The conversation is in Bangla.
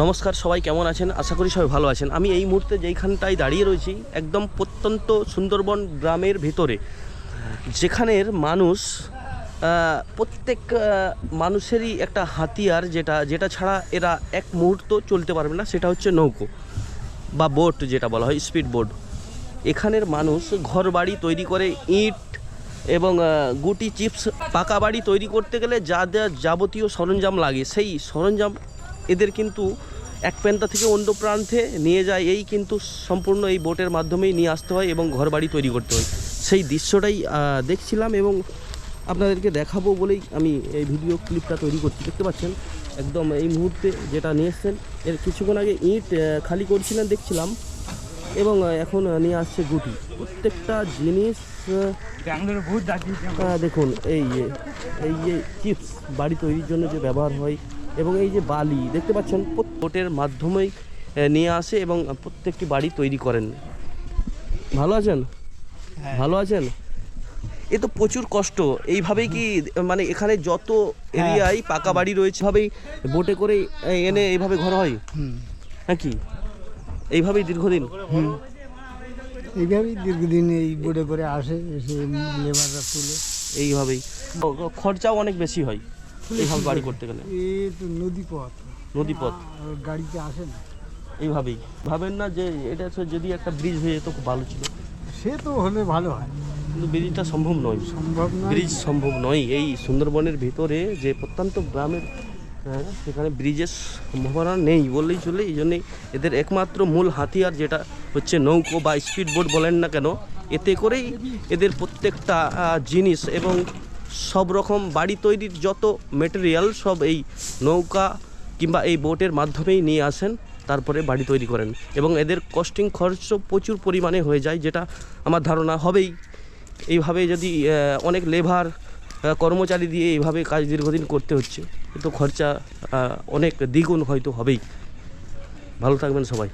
নমস্কার, সবাই কেমন আছেন? আশা করি সবাই ভালো আছেন। আমি এই মুহূর্তে যেইখানটায় দাঁড়িয়ে রয়েছি, একদম প্রত্যন্ত সুন্দরবন গ্রামের ভেতরে, যেখানের মানুষ প্রত্যেক মানুষেরই একটা হাতিয়ার যেটা যেটা ছাড়া এরা এক মুহূর্ত চলতে পারবে না, সেটা হচ্ছে নৌকো বা বোট যেটা বলা হয়, স্পিড বোট। এখানের মানুষ ঘর বাড়ি তৈরি করে, ইট এবং গুটি, চিপস, পাকা বাড়ি তৈরি করতে গেলে যা যা যাবতীয় সরঞ্জাম লাগে। সেই সরঞ্জাম এদের কিন্তু এক প্রান্ত থেকে অন্য প্রান্তে নিয়ে যায়, এই কিন্তু সম্পূর্ণ এই বোটের মাধ্যমেই নিয়ে আসতে হয় এবং ঘর বাড়ি তৈরি করতে হয়। সেই দৃশ্যটাই দেখছিলাম এবং আপনাদেরকে দেখাবো বলেই আমি এই ভিডিও ক্লিপটা তৈরি করছি। দেখতে পাচ্ছেন, একদম এই মুহূর্তে যেটা নিয়ে এসছেন, এর কিছুক্ষণ আগে ইট খালি করছিলেন দেখছিলাম এবং এখন নিয়ে আসছে গুটি। প্রত্যেকটা জিনিস দেখুন, এই এই যে চিপস বাড়ি তৈরির জন্য যে ব্যবহার হয় এবং এই যে বালি দেখতে পাচ্ছেন বোটের মাধ্যমেই নিয়ে আসে এবং প্রত্যেকটি বাড়ি তৈরি করেন। ভালো আছেন? হ্যাঁ। ভালো আছেন? এ তো প্রচুর কষ্ট। এইভাবেই কি মানে এখানে যত এরিয়ায় পাকা বাড়ি রয়েছে ভাবেই বোটে করে এনে এইভাবে ঘর হয়? হুম। হ্যাঁ কি? এইভাবেই দীর্ঘদিন? এইভাবেই দীর্ঘদিন এই বোটে করে আসে এসে লেবাররা তুলে। এইভাবেই। খরচাও অনেক বেশি হয়। এইভাবে বাড়ি করতে গেলে? এ তো নদী পথ নদীপথ আর গাড়িতে আসে না। এইভাবেই? ভাবেন না যে এটা যদি একটা ব্রিজ হয়ে যেত খুব ভালো ছিল। সে তো হলে ভালো হয়। কিন্তু ব্রিজটা সম্ভব নয়। সম্ভব ব্রিজ সম্ভব নয়। এই সুন্দরবনের ভিতরে যে প্রত্যন্ত গ্রামের হ্যাঁ, সেখানে ব্রিজের সম্ভাবনা নেই বললেই চলে। এই জন্যেই এদের একমাত্র মূল হাতিয়ার যেটা হচ্ছে নৌকো বা স্পিড বোট বলেন না কেন এতে করেই এদের প্রত্যেকটা জিনিস এবং সব রকম বাড়ি তৈরির যত মেটেরিয়াল সব এই নৌকা কিংবা এই বোটের মাধ্যমেই নিয়ে আসেন, তারপরে বাড়ি তৈরি করেন। এবং এদের কস্টিং খরচ প্রচুর পরিমাণে হয়ে যায়, যেটা আমার ধারণা হবেই। এইভাবে যদি অনেক লেবার কর্মচারী দিয়ে এইভাবে কাজ দীর্ঘদিন করতে হচ্ছে তো খরচা অনেক দ্বিগুণ হয়তো হবেই। ভালো থাকবেন সবাই।